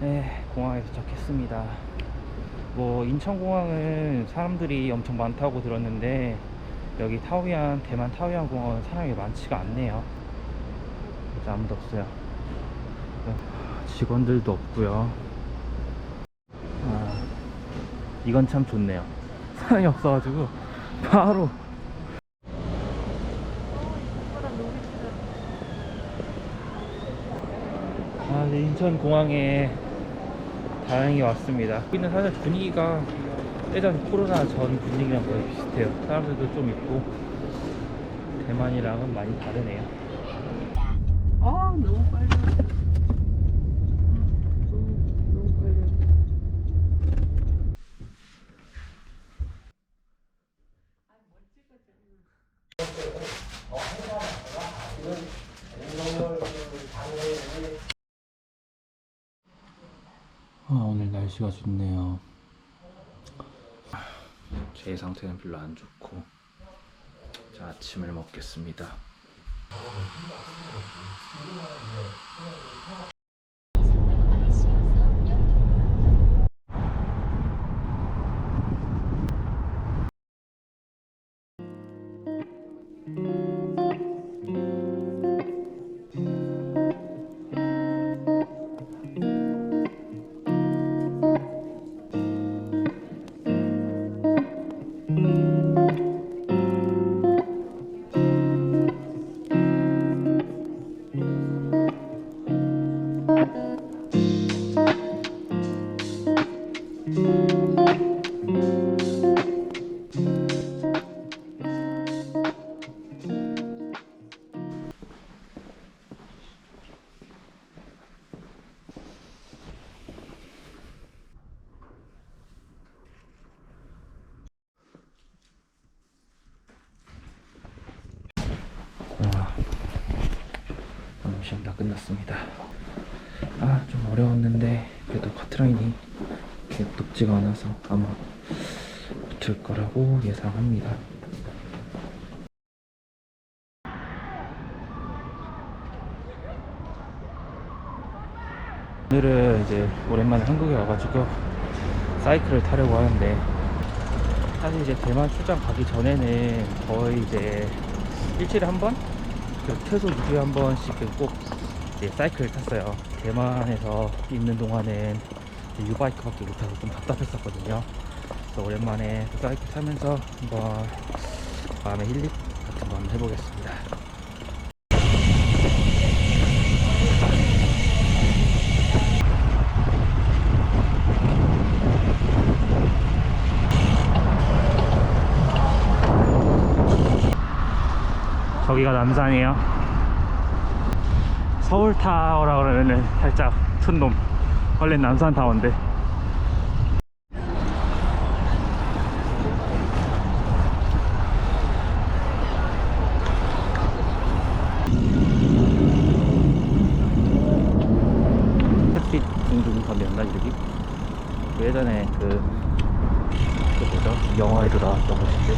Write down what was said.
네, 공항에 도착했습니다. 뭐 인천공항은 사람들이 엄청 많다고 들었는데 여기 타오이안 대만 타오이안 공항은 사람이 많지가 않네요. 아무도 없어요. 직원들도 없고요. 아, 이건 참 좋네요. 사람이 없어가지고 바로 아, 네, 인천 공항에 다행히 왔습니다. 여기는 사실 분위기가 예전 코로나 전 분위기랑 거의 비슷해요. 사람들도 좀 있고 대만이랑은 많이 다르네요. 아 너무 빨리 너무, 너무 빨리 아, 오늘 날씨가 좋네요. 제 상태는 별로 안 좋고 자, 아침을 먹겠습니다. 다 끝났습니다. 아, 좀 어려웠는데 그래도 커트라인이 이렇게 높지가 않아서 아마 붙을 거라고 예상합니다. 오늘은 이제 오랜만에 한국에 와가지고 사이클을 타려고 하는데 사실 이제 대만 출장 가기 전에는 거의 이제 일주일에 한 번? 그 최소 2주에 한 번씩 꼭 이제 사이클을 탔어요. 대만에서 있는 동안은 유바이크밖에 못 타서 좀 답답했었거든요. 그래서 오랜만에 그 사이클 타면서 한번 마음의 힐링 같은 거 한번 해보겠습니다. 저기가 남산이에요. 서울타워라 그러면은 살짝 촌놈. 원래 남산타워인데. 햇빛 공중섬이었나 이름이? 그 예전에 그, 그 뭐죠? 영화에도 나왔던 곳인데